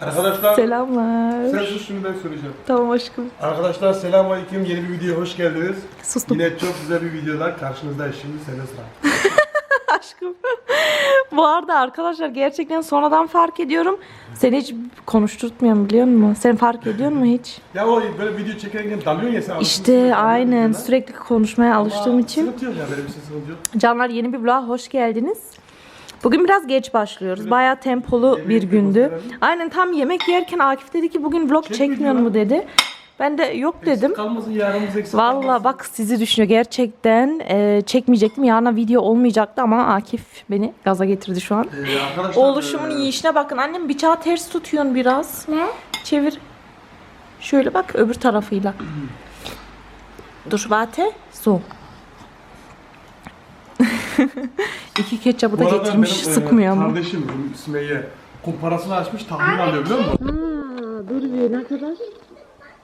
Arkadaşlar Selamlar. sen sus şunu ben söyleyeceğim. Tamam aşkım. Arkadaşlar selamünaleyküm yeni bir videoya hoş geldiniz. Sustum. Yine çok güzel bir videoda karşınızdayız şimdi sene sıra. aşkım. Bu arada arkadaşlar gerçekten sonradan fark ediyorum. Seni hiç konuşturtmuyorum biliyor musun? Sen fark ediyor musun hiç? Ya o böyle video çekerken dalıyorsun ya sen. İşte aynen sürekli konuşmaya alıştığım için. Sıkıntı yok ya benim için sıkıntı yok. Canlar yeni bir vloga hoş geldiniz. Bugün biraz geç başlıyoruz. Evet. Bayağı tempolu bir gündü. Aynen tam yemek yerken Akif dedi ki bugün vlog Çek çekmiyor mu dedi. Ben de yok dedim. Eksik kalmasın yarımız eksik Valla bak sizi düşünüyor gerçekten e, çekmeyecektim yarına video olmayacaktı ama Akif beni gaza getirdi şu an. Ee, arkadaşlar, Oğluşumun e, yiyişine bakın annem bıçağı ters tutuyorsun biraz. Ne? Çevir. Şöyle bak öbür tarafıyla. Dur vate su. İki ketçapı bu da arada getirmiş benim, e, sıkmıyor ama. Kardeşim Sümeyye kumparasını açmış tahmin alıyor biliyor musun? Aa, dur bir ne kadar?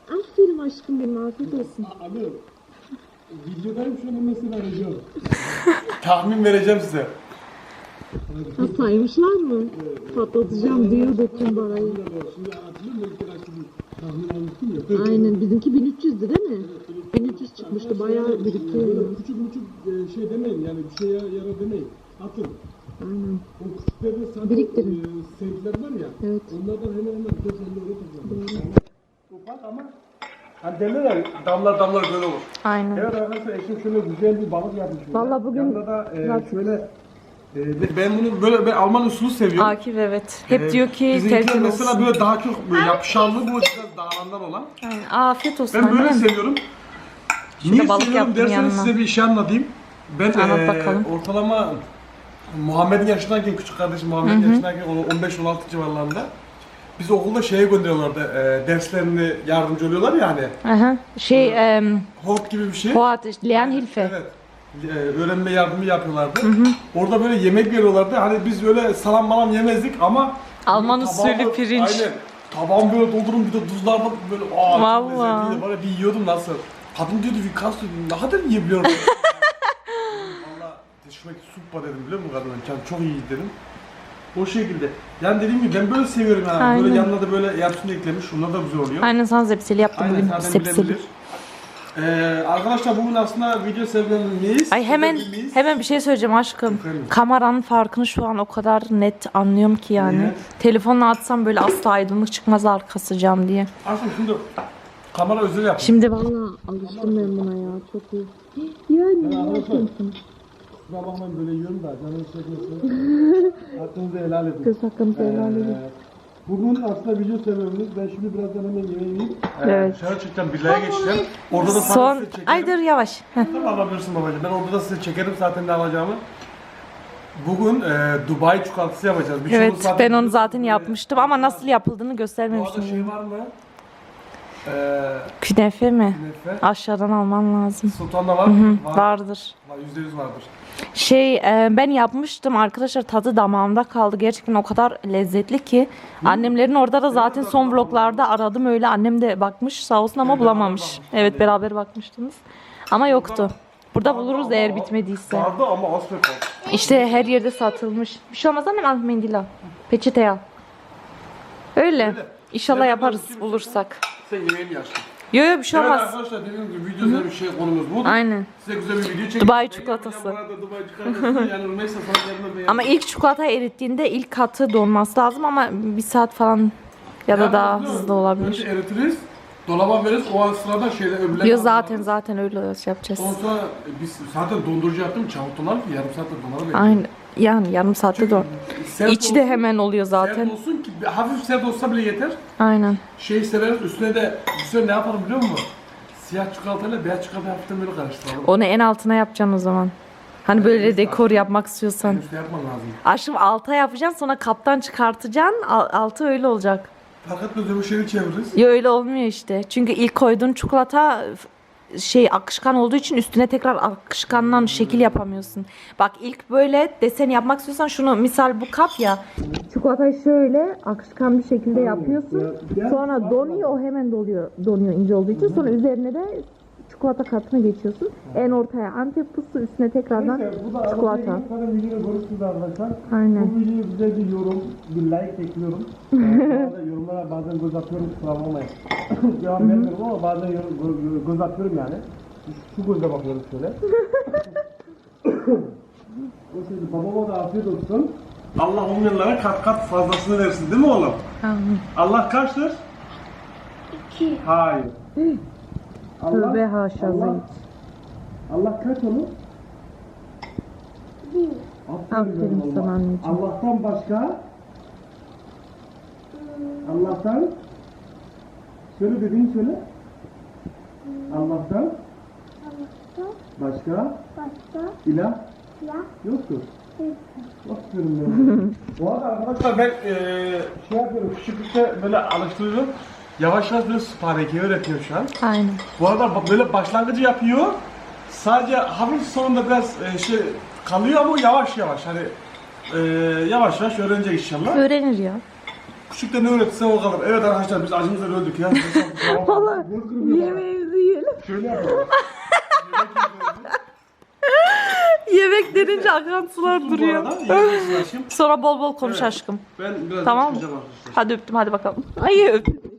Aferin aşkım benim afiyet olsun. Abi videodayım şu an mesela arayacağım. tahmin vereceğim size. Ha saymışlar mı? Patlatacağım diyordu kumbarayı. Aynen bizimki 1300'dü değil mi? 1300 çıkmıştı bayağı birikiyor. Küçük küçük e, şey demeyin yani bir şeye yara demeyin. Atın. Aynen. O küçüklerde sadece Biriktirin. e, sevgiler var ya. Evet. Onlardan hemen hemen 5 50 euro. Ufak ama hani derler ya damlar damlar böyle olur. Aynen. Evet arkadaşlar eşim şöyle güzel bir balık yapmış. böyle. Vallahi bugün Yanında da e, şöyle e, ben bunu böyle ben Alman usulü seviyorum. Akif evet. Hep E, diyor ki bizimkiler mesela olsun. böyle daha çok böyle yapışanlı bu biraz dağılandan olan. Aynen. Afiyet olsun Ben böyle annem. seviyorum. Şimdi Niye balık seviyorum yaptım derseniz yanına. size bir şey anlatayım. Ben Anlat e, bakalım. ortalama Muhammed'in yaşındayken küçük kardeşim Muhammed'in yaşındayken o 15-16 civarlarında biz okulda şeye gönderiyorlardı e, derslerini yardımcı oluyorlar ya hani. Aha. Şey, em, Hort gibi bir şey. Fuat, Lernhilfe. Evet. Ee, öğrenme yardımı yapıyorlardı. Orada böyle yemek veriyorlardı. Hani biz böyle salam malam yemezdik ama Alman usulü pirinç. Aynen. Tabağımı böyle doldurun bir de tuzlarla böyle aa çok Vallahi. lezzetliydi. Böyle bir yiyordum nasıl. Kadın diyordu Vikas diyordu ne kadar yiyebiliyorum. Teşmek suppa dedim biliyor musun kadına? Yani çok iyi dedim. O şekilde. Yani dediğim gibi ben böyle seviyorum yani. Aynen. Böyle yanına da böyle yarısını eklemiş. Onlar da güzel oluyor. Aynen sana zepseli yaptım Aynen bugün. zaten Zepseli. bilebilir. Ee, arkadaşlar bugün aslında video sevgilerimiz. Ay hemen hemen bir şey söyleyeceğim aşkım. Efendim? Kameranın farkını şu an o kadar net anlıyorum ki yani. Niye? Telefonla atsam böyle asla aydınlık çıkmaz arkası cam diye. Aslında şimdi kamera özel yap. Şimdi Valla alıştım ben buna ya çok iyi. Yani ne yapıyorsun? Kusura bakmayın böyle yiyorum da canınız çekmesin. Hakkınızı helal edin. Kız hakkımızı helal edin. Ee, Bugün aslında video sebebimiz. Ben şimdi birazdan hemen yemeği yiyeyim. Evet. Şöyle çekeceğim, birliğe geçeceğim. Orada da sana son size çekerim. ay dur yavaş. Heh. Tamam alabilirsin babacığım. Ben orada da size çekerim zaten ne alacağımı. Bugün e, Dubai çikolatası yapacağız. Birçoğunuz Evet zaten ben onu zaten yapmıştım ama nasıl yapıldığını Bu arada göstermemiştim. şey var mı? Ee, Künefe mi? nefe. Aşağıdan alman lazım. Sultan'da var mı? Var. vardır. Var, Yüzde yüz vardır. Şey e, ben yapmıştım arkadaşlar tadı damağımda kaldı. Gerçekten o kadar lezzetli ki. Annemlerin orada da zaten son vloglarda aradım öyle. Annem de bakmış sağ olsun ama bulamamış. Evet beraber bakmıştınız. Ama yoktu. Burada buluruz eğer bitmediyse. Vardı ama az pek az. İşte her yerde satılmış. Bir şey olmaz annem al mendil al. Peçete al. Öyle. İnşallah yaparız bakayım bulursak. Sen yemeğini yaşlı. Yo yo bir şey olmaz. arkadaşlar dediğim gibi video bir şey konumuz bu. Aynen. Size güzel bir video çekeceğim. Dubai çikolatası. Dubai Ama ilk çikolata erittiğinde ilk katı donması lazım ama bir saat falan ya da daha hızlı olabilir. Önce eritiriz. Dolaba veririz. O an sırada şeyde öbürler. Yo zaten zaten öyle yapacağız. Ondan sonra biz zaten dondurucu yaptım. Çabuk donar ki yarım saatte donar. Aynen. Yani yarım saatte don. Sert İçi de olsun- hemen oluyor zaten. Sert olsun ki hafif sert olsa bile yeter. Aynen. Şey sereriz üstüne de üstüne ne yapalım biliyor musun? Siyah çikolatayla beyaz çikolatayı hafiften böyle karıştıralım. Onu en altına yapacaksın o zaman. Hani böyle dekor yapmak istiyorsan. Üstüne yapman lazım. Aşkım alta yapacaksın sonra kaptan çıkartacaksın. Al- altı öyle olacak. Fark etmez öbür şeyi çeviririz. Ya öyle olmuyor işte. Çünkü ilk koyduğun çikolata şey akışkan olduğu için üstüne tekrar akışkandan şekil yapamıyorsun. Bak ilk böyle desen yapmak istiyorsan şunu misal bu kap ya. Çikolatayı şöyle akışkan bir şekilde yapıyorsun. Sonra donuyor o hemen doluyor. Donuyor ince olduğu için. Sonra üzerine de çikolata katına geçiyorsun. En ortaya Antep fıstığı üstüne tekrardan Neyse, bu da çikolata. arada tane videoyu görürsünüz arkadaşlar. Aynen. Bu videoya güzel bir yorum, bir like bekliyorum. Ee, bazen yorumlara bazen göz atıyorum kusura bakmayın. Cevap vermiyorum ama bazen yorum, gö- gö- göz atıyorum yani. Şu gözle bakıyorum şöyle. o şimdi babama da afiyet olsun. Allah olmayanlara kat kat fazlasını versin değil mi oğlum? Amin. Allah kaçtır? İki. Hayır. Allah, Tövbe haşa Allah. Allah kaç olur? Aferin Allah. sana anneciğim. Allah'tan başka Allah'tan Söyle dediğini söyle. Allah'tan başka ilah yoktur. Aferin benim. Bu arada arkadaşlar ben eee şey yapıyorum küçüklükte böyle alıştırıyorum. Yavaş yavaş böyle süpareki öğretiyor şu an. Aynen. Bu arada ba- böyle başlangıcı yapıyor. Sadece hafif sonunda biraz e, şey kalıyor ama yavaş yavaş hani e, yavaş yavaş öğrenecek inşallah. Öğrenir ya. Küçükte ne öğretse o kalır. Evet arkadaşlar biz acımızdan öldük ya. Valla yemeğimizi yiyelim. Şöyle yapalım. Yemek denince akan sular duruyor. Sonra bol bol konuş aşkım. Ben biraz Tamam mı? Hadi öptüm hadi bakalım. Ay öptüm.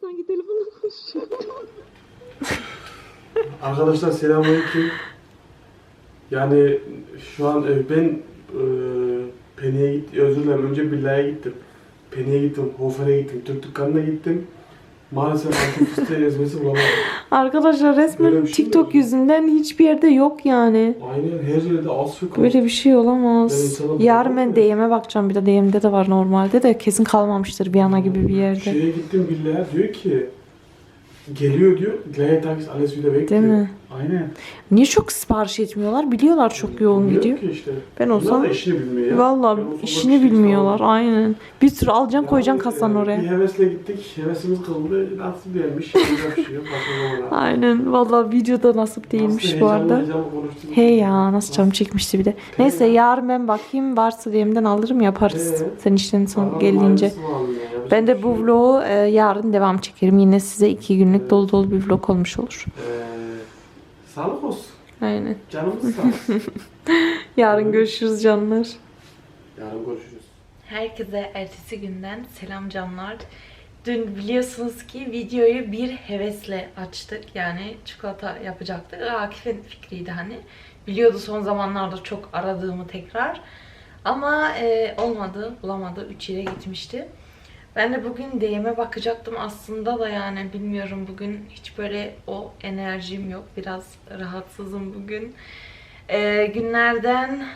Sanki telefonla konuşuyor. Arkadaşlar selamünaleyküm. Yani şu an e, ben e, Penny'e gittim, özür dilerim önce Billa'ya gittim. Penny'e gittim, Hofer'e gittim, Türk dükkanına gittim. Maalesef antep fıstığı ezmesi bulamadım. Arkadaşlar resmen Böyle bir şey TikTok yüzünden hiçbir yerde yok yani. Aynen her yerde az ve Böyle bir şey olamaz. insana Yarın ben. DM'e bakacağım. Bir de DM'de de var normalde de kesin kalmamıştır Viyana gibi bir yerde. Şeye gittim Billa'ya diyor ki geliyor diyor. Gayet takis alles wieder weg Değil diyor. mi? Aynen. Niye çok sipariş etmiyorlar? Biliyorlar çok yoğun Bilmiyor gidiyor. ki işte. Ben Bunlar olsam da işini bilmiyor ya. Valla Ben olsam işini başka bilmiyorlar. Aynen. Bir sürü alacaksın koyacaksın Yani, kasanın oraya. Bir hevesle gittik. Hevesimiz kıldı. Nasıl. Yapacak bir şey yok. Başka zamana. Aynen. Valla videoda nasip değilmiş Nasıl bu heyecanlı arada. heyecanlı konuştuk. Hey ya nasıl canım çekmişti bir de. Neyse yarın ben bakayım varsa DM'den alırım yaparız. Evet. Sen işlerin son aynısı var ya, Ben de bu vlogu e, yarın devam çekerim. Yine size iki günlük dolu dolu bir vlog olmuş olur. Ee, sağlık olsun. Aynen. Canımız sağ olsun. Yarın görüşürüz canlar. Yarın görüşürüz. Herkese ertesi günden selam canlar. Dün biliyorsunuz ki videoyu bir hevesle açtık. Yani çikolata yapacaktık. Akif'in fikriydi hani. Biliyordu son zamanlarda çok aradığımı tekrar. Ama e, olmadı, bulamadı. Üç yere gitmişti. Ben de bugün DM'e bakacaktım aslında da yani bilmiyorum bugün hiç böyle o enerjim yok. Biraz rahatsızım bugün. E, günlerden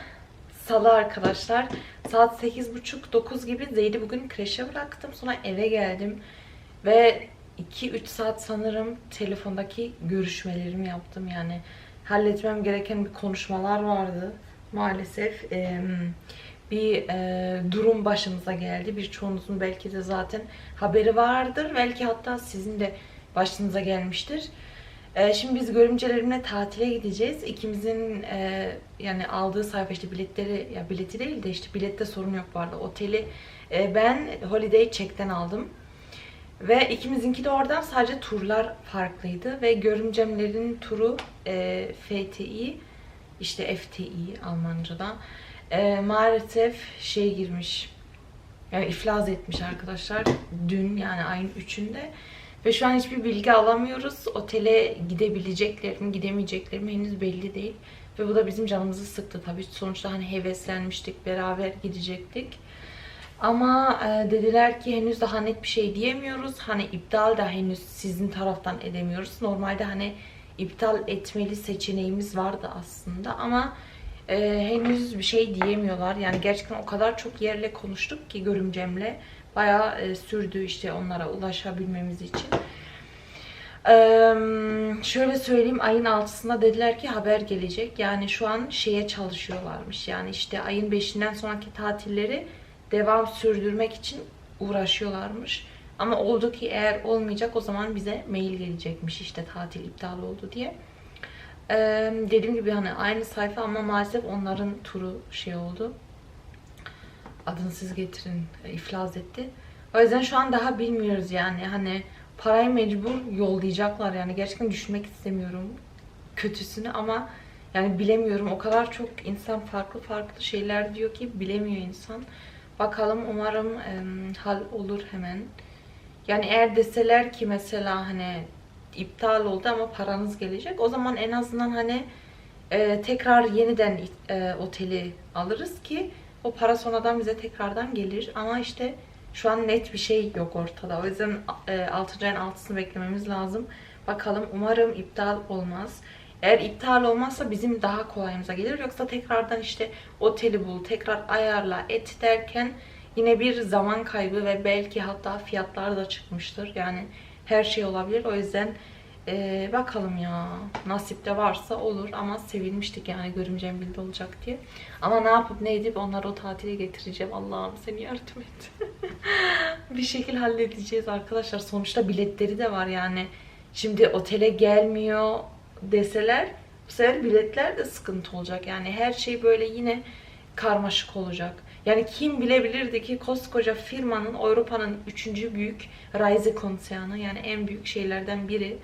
Salı arkadaşlar. Saat 8.30-9 gibi Zeyd'i bugün kreşe bıraktım. Sonra eve geldim. Ve 2-3 saat sanırım telefondaki görüşmelerimi yaptım. Yani halletmem gereken bir konuşmalar vardı. Maalesef em, bir e, durum başımıza geldi. Birçoğunuzun belki de zaten haberi vardır. Belki hatta sizin de başınıza gelmiştir. Ee, şimdi biz görümcelerimle tatile gideceğiz. İkimizin e, yani aldığı sayfa işte biletleri ya bileti değil de işte bilette sorun yok vardı. Oteli e, ben Holiday Check'ten aldım. Ve ikimizinki de oradan sadece turlar farklıydı ve görümcemlerin turu e, FTI işte FTI Almanca'da e, maalesef şey girmiş yani iflas etmiş arkadaşlar dün yani ayın 3'ünde. Ve şu an hiçbir bilgi alamıyoruz. Otele gidebilecekler mi, gidemeyecekler mi henüz belli değil. Ve bu da bizim canımızı sıktı tabii. Sonuçta hani heveslenmiştik, beraber gidecektik. Ama e, dediler ki henüz daha net bir şey diyemiyoruz. Hani iptal da henüz sizin taraftan edemiyoruz. Normalde hani iptal etmeli seçeneğimiz vardı aslında ama e, henüz bir şey diyemiyorlar. Yani gerçekten o kadar çok yerle konuştuk ki görümcemle. Bayağı e, sürdü işte onlara ulaşabilmemiz için. Eee, şöyle söyleyeyim ayın 6'sında dediler ki haber gelecek. Yani şu an şeye çalışıyorlarmış. Yani işte ayın 5'inden sonraki tatilleri devam sürdürmek için uğraşıyorlarmış. Ama oldu ki eğer olmayacak o zaman bize mail gelecekmiş işte tatil iptal oldu diye. Dediğim gibi hani aynı sayfa ama maalesef onların turu şey oldu. Adını siz getirin e, iflas etti. O yüzden şu an daha bilmiyoruz yani hani parayı mecbur yollayacaklar yani gerçekten düşünmek istemiyorum kötüsünü ama yani bilemiyorum o kadar çok insan farklı farklı şeyler diyor ki bilemiyor insan. Bakalım umarım em, hal olur hemen. Yani eğer deseler ki mesela hani iptal oldu ama paranız gelecek o zaman en azından hani e, tekrar yeniden e, oteli alırız ki o para sonradan bize tekrardan gelir. Ama işte şu an net bir şey yok ortada. O yüzden e, 6. ayın 6'sını beklememiz lazım. Bakalım umarım iptal olmaz. Eğer iptal olmazsa bizim daha kolayımıza gelir. Yoksa tekrardan işte oteli bul, tekrar ayarla, et derken yine bir zaman kaybı ve belki hatta fiyatlar da çıkmıştır. Yani her şey olabilir. O yüzden ee, bakalım ya. Nasipte varsa olur ama sevinmiştik yani görümcem bildi olacak diye. Ama ne yapıp ne edip onları o tatile getireceğim. Allah'ım seni yardım et. bir şekil halledeceğiz arkadaşlar. Sonuçta biletleri de var yani. Şimdi otele gelmiyor deseler bu sefer biletler de sıkıntı olacak. Yani her şey böyle yine karmaşık olacak. Yani kim bilebilirdi ki koskoca firmanın Avrupa'nın üçüncü büyük Reise konserni yani en büyük şeylerden biri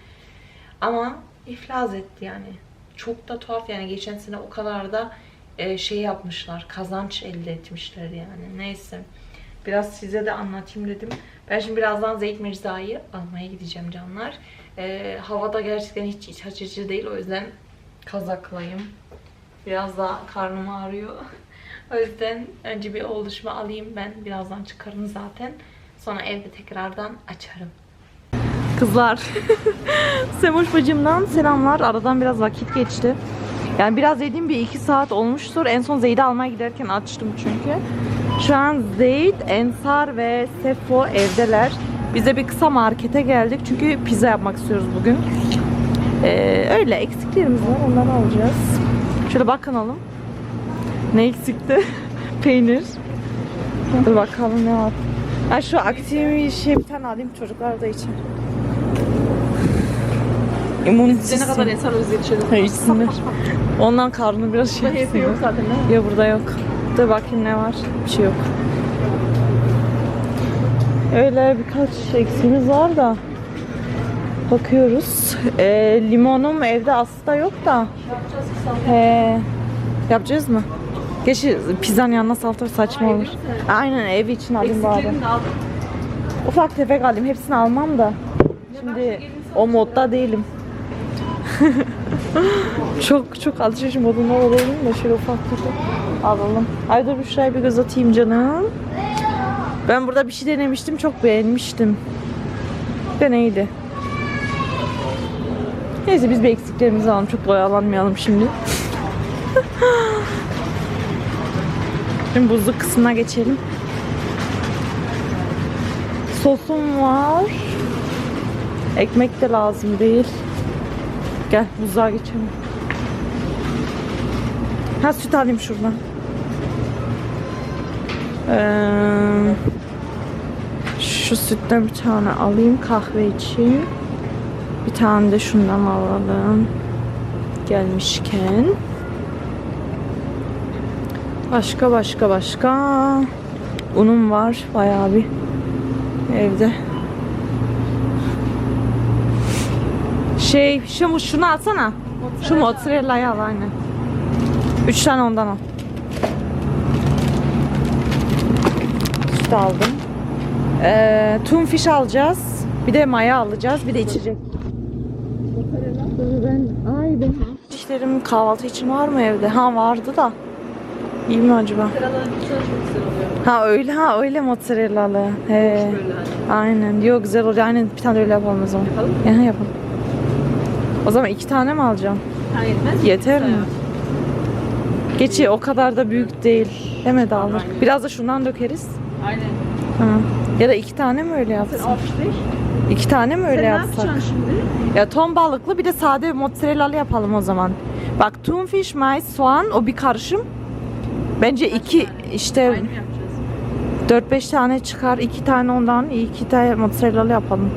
ama iflas etti yani. Çok da tuhaf yani geçen sene o kadar da e, şey yapmışlar. Kazanç elde etmişler yani. Neyse. Biraz size de anlatayım dedim. Ben şimdi birazdan Zeyt Mirza'yı almaya gideceğim canlar. E, havada gerçekten hiç iç açıcı değil. O yüzden kazaklayım. Biraz daha karnım ağrıyor. O yüzden önce bir oluşma alayım ben. Birazdan çıkarım zaten. Sonra evde tekrardan açarım. Kızlar. Semoş bacımdan selamlar. Aradan biraz vakit geçti. Yani biraz dediğim bir iki saat olmuştur. En son Zeyd'i almaya giderken açtım çünkü. Şu an Zeyd, Ensar ve Sefo evdeler. Biz de bir kısa markete geldik. Çünkü pizza yapmak istiyoruz bugün. Ee, öyle eksiklerimiz var. Onları alacağız. Şöyle bakalım. Ne eksikti? Peynir. Dur bakalım ne var. Ha şu aktif şey bir tane alayım çocuklar da için. İmmun Ne kadar insan özleşelim. Ha, içsinler. Ondan karnı biraz şey Hepsi yapsın. yok zaten değil mi? Ya burada yok. Dur bakayım ne var. Bir şey yok. Öyle birkaç eksiğimiz var da. Bakıyoruz. Ee, limonum evde aslında yok da. He. Yapacağız mı? Geçi pizzanın yanına salata saçma olur. Aynen ev için alayım bari. Eksiklerini de aldım. Ufak tefek alayım. Hepsini almam da. Şimdi o modda değilim. çok çok alışveriş modunda olalım da şöyle ufak tefek alalım. Ay dur şuraya bir göz atayım canım. Ben burada bir şey denemiştim. Çok beğenmiştim. De neydi? Neyse biz bir eksiklerimizi alalım. Çok oyalanmayalım şimdi. Şimdi buzluk kısmına geçelim. Sosum var. Ekmek de lazım değil. Gel buzluğa geçelim. Ha süt alayım şuradan. Ee, şu sütten bir tane alayım kahve için. Bir tane de şundan alalım. Gelmişken. Başka başka başka. Unum var bayağı bir evde. Şey, şu şunu alsana. Şu mozzarella'yı al aynen. Üç tane ondan al. Süt aldım. Ee, tunfiş alacağız. Bir de maya alacağız. Bir de içecek. Ben, ay ben. İşlerim kahvaltı için var mı evde? Ha vardı da. İyi mi acaba? Ha öyle ha öyle mozzarellalı. He. Aynen. Yok güzel oluyor. Aynen bir tane öyle yapalım o zaman. Yapalım mı? Aha, yapalım. O zaman iki tane mi alacağım? Ha yetmez? Yeter mi? Geçi o kadar da büyük değil. Deme dağılır. Biraz da şundan dökeriz. Aynen. Ha. Ya da iki tane mi öyle yapsak? İki tane mi öyle Sen ne yapsak? yapacaksın şimdi? Ya ton balıklı bir de sade mozzarellalı yapalım o zaman. Bak tunfish, mais, soğan o bir karışım. Bence iki işte Aynı mı yapacağız? 4-5 tane çıkar. iki tane ondan, iki tane mozzarellalı yapalım.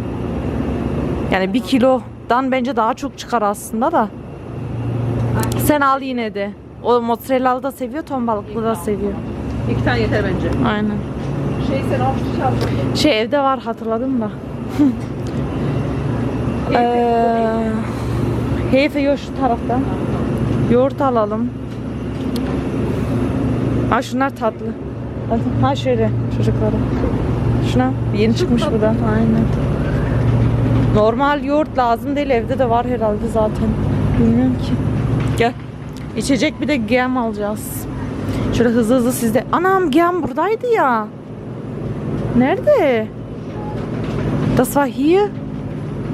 Yani bir kilodan bence daha çok çıkar aslında da. Sen al yine de. O mozzarellalı da seviyor, ton balıklı da seviyor. İki tane yeter bence. Aynen. Şey sen alacaksın. Şey evde var hatırladım da. Ee, Hefe yok şu tarafta. Yoğurt alalım. Ha şunlar tatlı. Ha şöyle çocuklara. Şuna yeni çıkmış bu da. Aynen. Normal yoğurt lazım değil evde de var herhalde zaten. Bilmiyorum ki. Gel. İçecek bir de gem alacağız. Şöyle hızlı hızlı sizde. Anam gem buradaydı ya. Nerede? Das war hier.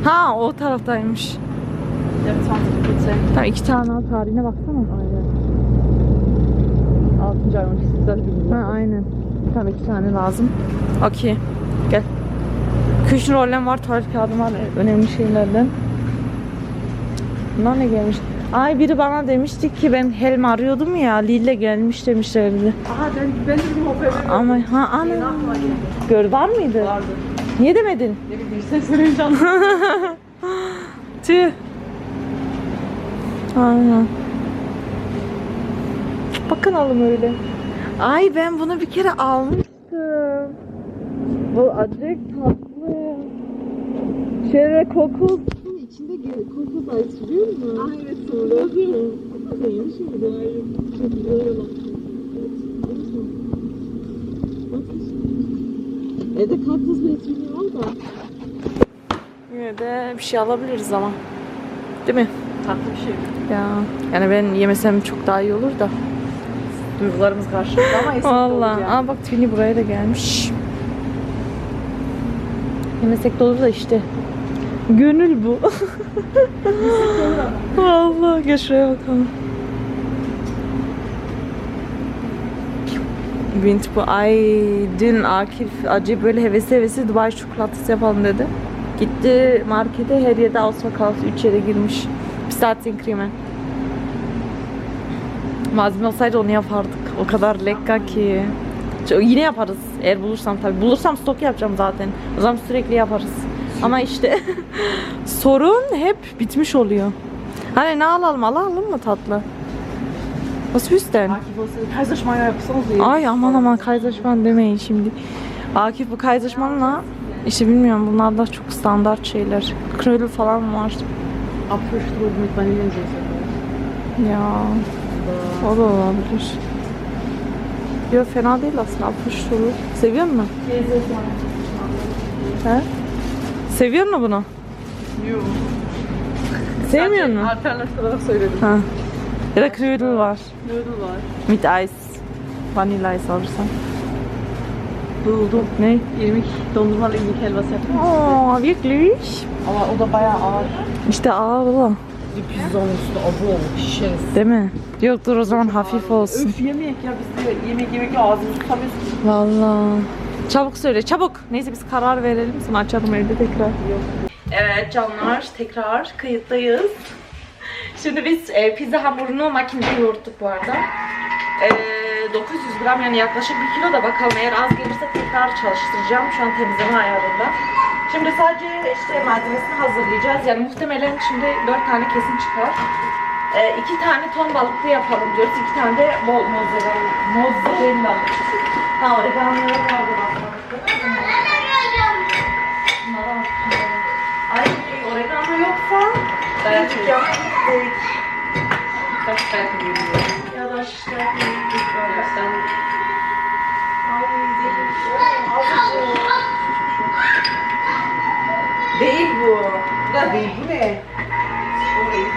Ha o taraftaymış. Tamam iki tane tarihine baksana. Aynen. 6. ay 12. Ha aynen. Tamam iki tane lazım. Okey. Gel. Kışın rollem var, tuvalet kağıdım var. Önemli şeylerden. Bunlar ne gelmiş? Ay biri bana demişti ki ben Helm arıyordum ya. Lille gelmiş demişlerdi. Aha ben, ben de bizim Ama ha ana. Gör var mıydı? vardı. Niye demedin? Ne bileyim sen söyleyince anladım. Tüh. Aynen. Bakın alım öyle. Ay ben bunu bir kere almıştım. Bu acayip tatlı. Şöyle koku. İçinde kokos ice biliyor musun? Ah evet sonra. Beğenmiş miydi? Çok güzel. Evde kaktüs var da. Yine de bir şey alabiliriz ama. Değil mi? Tatlı bir şey. Ya. Yani ben yemesem çok daha iyi olur da. Duygularımız karşılıklı ama eski Valla. Aa bak Twinny buraya da gelmiş. Yemesek de olur da işte. Gönül bu. Valla gel şuraya bakalım. Bint bu. Ay dün Akif acı böyle hevesi hevesi Dubai çikolatası yapalım dedi. Gitti markete her yerde Ausverkauf 3 yere girmiş. Pistachio kremi. Malzeme olsaydı onu yapardık. O kadar lekka ki. Yine yaparız. Eğer bulursam tabii. Bulursam stok yapacağım zaten. O zaman sürekli yaparız. Ama işte sorun hep bitmiş oluyor. Hani ne alalım? Alalım mı tatlı? Was wüssten? Akif olsa Kaiserschmarrn yapsanız iyi. Ay aman aman Kaiserschmarrn demeyin şimdi. Akif bu Kaiserschmarrn'la işte bilmiyorum bunlar da çok standart şeyler. Knödel falan var. Apfelstrudel mit Vanillensoße. Ya o da olabilir. Yok fena değil aslında apışturu. Seviyor musun? He? Seviyor musun bunu? Yok. Sevmiyor musun? Alternatif olarak söyledim. Ha. Ya da Knödel var. Noodle var. Mit Eis. Vanilla Eis alırsan. Buldum. Ne? İrmik dondurmalı irmik helvası yaptım. Aa, wirklich? Ama o da bayağı ağır. İşte ağır oğlum. Bir pizzanın üstüne abo şişeriz. Değil mi? Yok dur o zaman hafif olsun. Öf yemek ya biz de yemek yemek ağzımızı tutamıyoruz. Vallahi. Çabuk söyle çabuk. Neyse biz karar verelim sonra açalım evde tekrar. Evet canlar tekrar kayıttayız. Şimdi biz e, pizza hamurunu makinede yoğurttuk bu arada. E, 900 gram yani yaklaşık 1 kilo da bakalım eğer az gelirse tekrar çalıştıracağım. Şu an temizleme ayarında. Şimdi sadece işte malzemesini hazırlayacağız. Yani muhtemelen şimdi 4 tane kesin çıkar. E, iki tane ton balıklı yapalım diyoruz. iki tane de bol mozzarella. Mozzarella. Ha oreganoları vardı. Ay oregano yoksa Birazcık yaptık. Kaç belki geliyor. Ya da işte böyle sen. Ay değil. Azıcık. Değil bu. Bu da değil. Bu ne? Bu değil.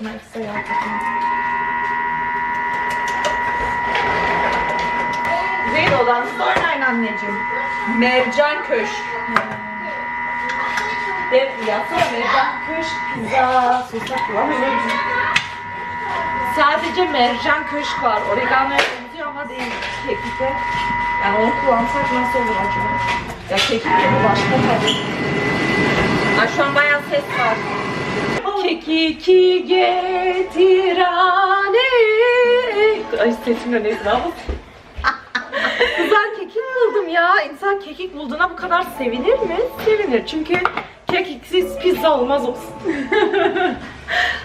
Buna ekstra yağ sonra oynayın anneciğim. Mercan Köşk. De, yazsana mercan köşk pizza sosak var. Sadece mercan köşk var. Oregano'ya benziyor ama değil. Kekike. Yani onu kullansak nasıl olur acaba? Ya kekike bu başka tabii. Ay şu an bayağı ses var. Kekiki getir anne. Ay sesimle neyse ama. Kızlar kekik buldum ya. İnsan kekik bulduğuna bu kadar sevinir mi? Sevinir. Çünkü kekiksiz pizza olmaz olsun.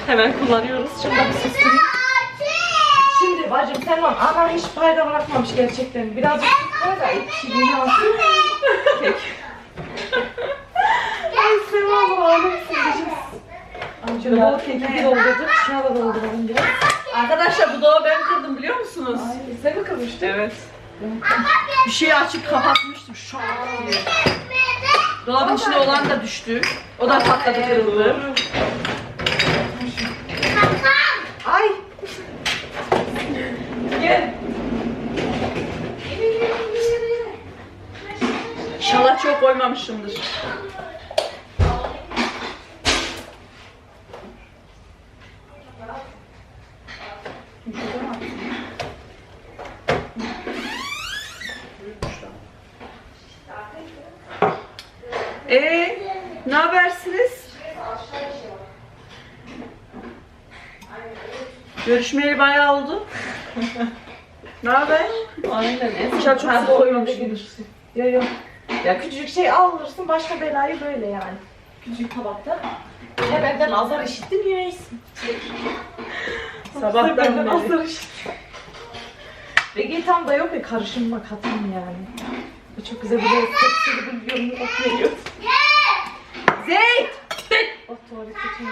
Hemen kullanıyoruz. Şimdi bir susturayım. Şimdi bacım sen var. Ana hiç fayda bırakmamış gerçekten. Birazcık var da ekşiliğini alsın. Kek. Ay Sema bu diyeceğiz. Şöyle bol kekik doldurduk. Şuna da dolduralım biraz. Arkadaşlar bu dolabı ben kırdım biliyor musunuz? Ay, sen mi kırmıştın? Evet. Bir şeyi açıp kapatmıştım şu an diye. Dolabın içinde olan da düştü. O da patladı kırıldı. Ay. Gel. İnşallah çok koymamışımdır. Ee, ne habersiniz? Görüşmeyeli bayağı oldu. ne haber? Aynen. İnşallah çok sık koymamışımdır. Yok yok. Ya küçücük şey alırsın başka belayı böyle yani. Küçücük tabakta. Ya benden azar işittin yemeysin. Sabahtan beri. azar işittin. Vegetan da yok ya karışımla katım yani. Bu çok güzel bir tepsili bulgurunu bak veriyor. Zeyt! Bak tuvalete çok.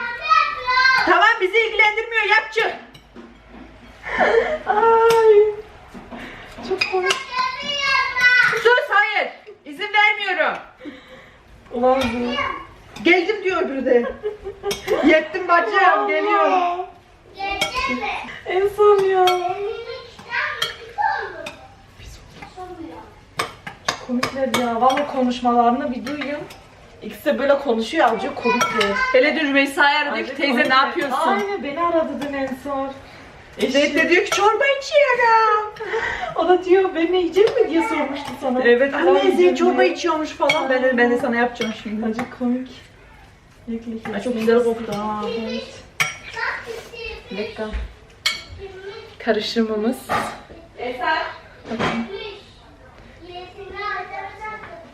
Tamam bizi ilgilendirmiyor yapçı. Ay. Çok komik. Sus hayır. İzin vermiyorum. Ulan bu. Geldim diyor öbürü de. Yettim bacım geliyorum. En son ya. Komikler ya. Valla konuşmalarını bir duyun. İkisi de böyle konuşuyor azıcık komikler. Hele dün Rümeysa'yı aradı diyor ki teyze ne yapıyorsun? Aynen beni aradı dün en son. De diyor ki çorba içiyorum. O da diyor ben ne yiyecek mi diye sormuştu sana. Evet anne Zeyt çorba içiyormuş falan. Ben de, ben de sana yapacağım şimdi. Acı komik. Ay, çok güzel koktu ha. Evet. Dakika. Karışımımız.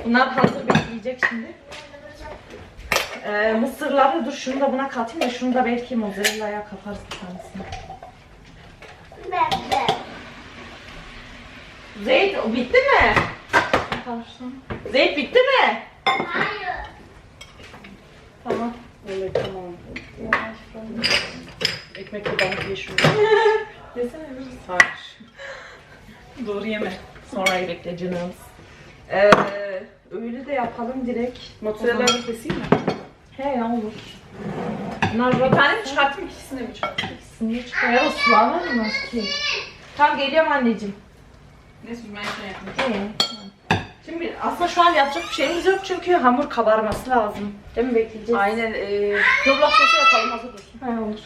Bunlar hazır bekleyecek şimdi. Ee, mısırları dur şunu da buna katayım da şunu da belki mozzarella'ya katarız bir tanesini. Zeyt bitti mi? Karıştım. Zeyt bitti mi? Tamam. Evet tamam. Yavaş falan. Ekmekle balık yeşil. Desene bir Hayır. Doğru yeme. Sonra bekle canımız. Ee, öyle de yapalım direkt. Mozzarella'yı keseyim mi? He ya olur. Bunlar Bir tane mi çıkartayım ikisini mi çıkartayım? ikisini çıkar. sulanır mı ki? Tamam geliyorum anneciğim. Neyse ben şey. He. Şimdi aslında şu an yapacak bir şeyimiz yok çünkü hamur kabarması lazım. Değil mi bekleyeceğiz? Aynen. E, Kıvrak sosu yapalım hazır dursun. He olur.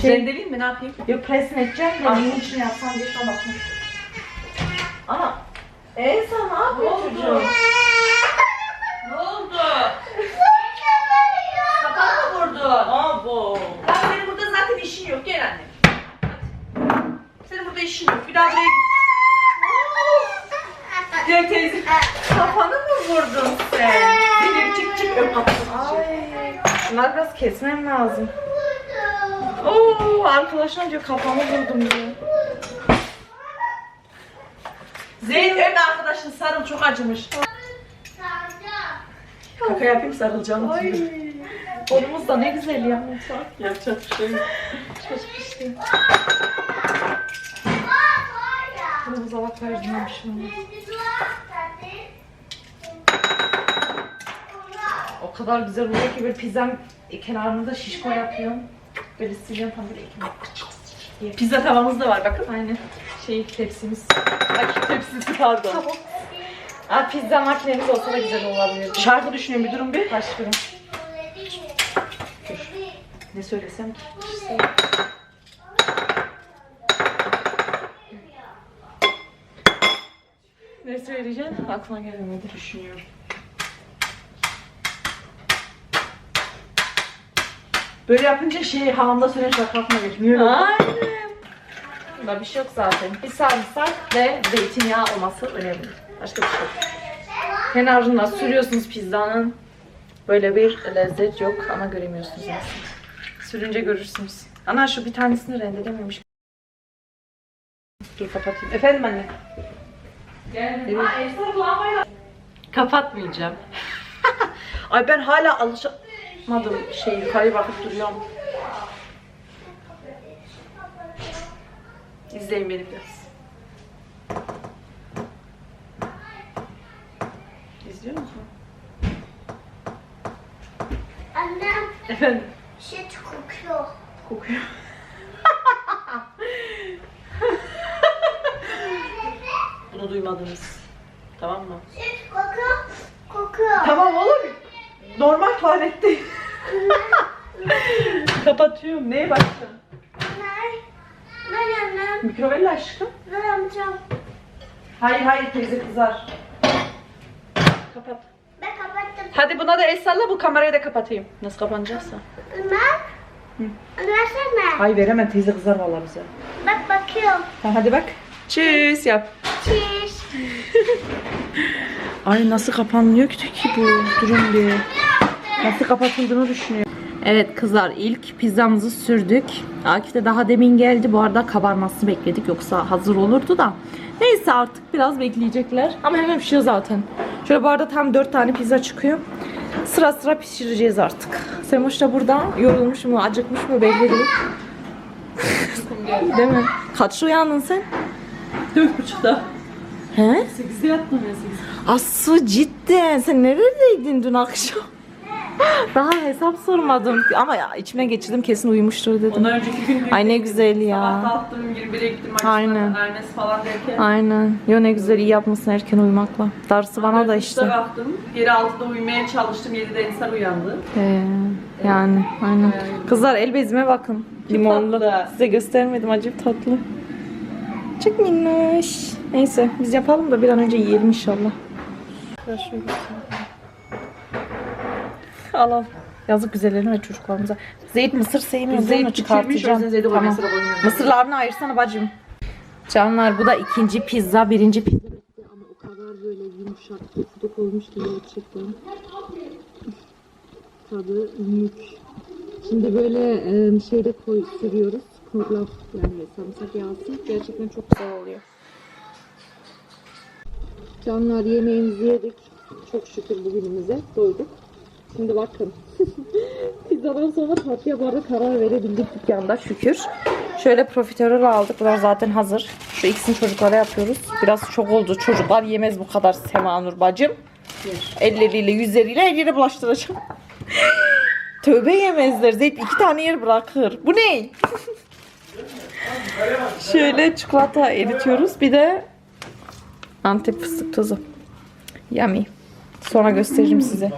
Şey, Rendeleyeyim mi ne yapayım? yok presin edeceğim de Ay. bunun için yapsam diye şu an bakmış. Ana. Ee sen ne yapıyorsun çocuğum? Ne oldu? Kapan mı vurdu? Abo. Ya senin burada zaten işin yok. Gel anne. Senin burada işin yok. Bir daha buraya... Gel teyze. Kafanı mı vurdun sen? Seni çık çık öp. Ay. Bunlar biraz kesmem lazım. Oo, arkadaşlar diyor kafamı vurdum diyor. Zeynep öp arkadaşın sarıl çok acımış. Kaka yapayım sarılacağım Ay. Kolumuz da ne güzel ya. Yapacak bir şey yok. Çocuk işte. Kolumuza bak verdim O kadar güzel oluyor ki böyle pizzam kenarını da şişko yapıyorum. Böyle siliyorum tam böyle ekmek. Pizza tavamız da var bakın. Aynen. Şey tepsimiz. Ay tepsisi pardon. Aa, pizza makinemiz olsa da güzel olabilirdi. Şarkı düşünüyorum bir durun bir. Başlıyorum. Ne söylesem ki? Ne söyleyeceğim? Aklıma gelmedi. Düşünüyorum. Böyle yapınca şey havamda sönen şarkı aklıma geçmiyor. Aynen. Bunda bir şey yok zaten. Bir sarımsak ve zeytinyağı olması önemli. Başka bir şey yok. Kenarına sürüyorsunuz pizzanın. Böyle bir lezzet yok ama göremiyorsunuz. Sürünce görürsünüz. Ana şu bir tanesini rendelememiş. Dur kapatayım. Efendim anne. Kapatmayacağım. Ay ben hala alışamadım şey yukarıya bakıp duruyorum. İzleyin beni biraz. İzliyor musun? Annem Efendim. süt kokuyor. Kokuyor. Bunu duymadınız. Tamam mı? Süt kokuyor. Kokuyor. Tamam oğlum. Normal tuvalette. Kapatıyorum. Neye baktın? Ne? Ne annem? Mikrovelle aşkım. Ne amcam? Hayır hayır teyze kızar. Kapat. Ben kapattım. Hadi buna da el salla bu kamerayı da kapatayım. Nasıl kapanacaksa. Ömer. Versene. Ay veremem teyze kızar vallahi bize. Bak bakıyorum. Ha, hadi bak. Tschüss yap. Cheese. Ay nasıl kapanmıyor ki ki bu? Durun bir. Nasıl kapatıldığını düşünüyorum. Evet kızlar ilk pizzamızı sürdük. Akif de daha demin geldi. Bu arada kabarmasını bekledik. Yoksa hazır olurdu da. Neyse artık biraz bekleyecekler. Ama hemen pişiyor zaten. Şöyle bu arada tam 4 tane pizza çıkıyor. Sıra sıra pişireceğiz artık. Semoş da burada yorulmuş mu, acıkmış mı belli değil. değil mi? Kaçta uyandın sen? Dört buçukta. He? Sekizde yattım ya sekiz. Aslı cidden sen neredeydin dün akşam? Daha hesap sormadım ama ya içime geçirdim kesin uyumuştur dedim. Ondan önceki gün Ay ne güzel ya. Sabah kalktım 21'e gittim. Aynen. Aynen. Falan derken. Aynen. Yo ne güzel iyi yapmışsın erken uyumakla. Darısı bana da işte. kalktım. Geri 6'da uyumaya çalıştım. 7'de Ensar uyandı. Ee, yani aynen. Kızlar el bezime bakın. Limonlu. Size göstermedim acayip tatlı. Çok minnoş. Neyse biz yapalım da bir an önce yiyelim inşallah. Al al. Yazık güzellerine ve çocuklarımıza. Zeyt mısır sevmiyorum değil mi? Çıkartacağım. Tamam. Mısırlarını ayırsana bacım. Canlar bu da ikinci pizza. Birinci pizza. Ama o kadar böyle yumuşak, pufuduk olmuş ki gerçekten. Tadı mük. Şimdi böyle şeyde koy sürüyoruz. Korlaf yani sarımsak yağsı. Gerçekten çok güzel oluyor. Canlar yemeğimizi yedik. Çok şükür bugünümüze doyduk. Şimdi bakın. Pizzadan sonra tatlıya bu karar verebildik dükkanda şükür. Şöyle profiterol aldık. Bunlar zaten hazır. Şu ikisini çocuklara yapıyoruz. Biraz çok oldu. Çocuklar yemez bu kadar Semanur bacım. Elleriyle yüzleriyle her yere bulaştıracağım. Tövbe yemezler. Zeyt iki tane yer bırakır. Bu ne? Şöyle çikolata eritiyoruz. Bir de Antep fıstık tozu. Yummy. Sonra gösteririm size.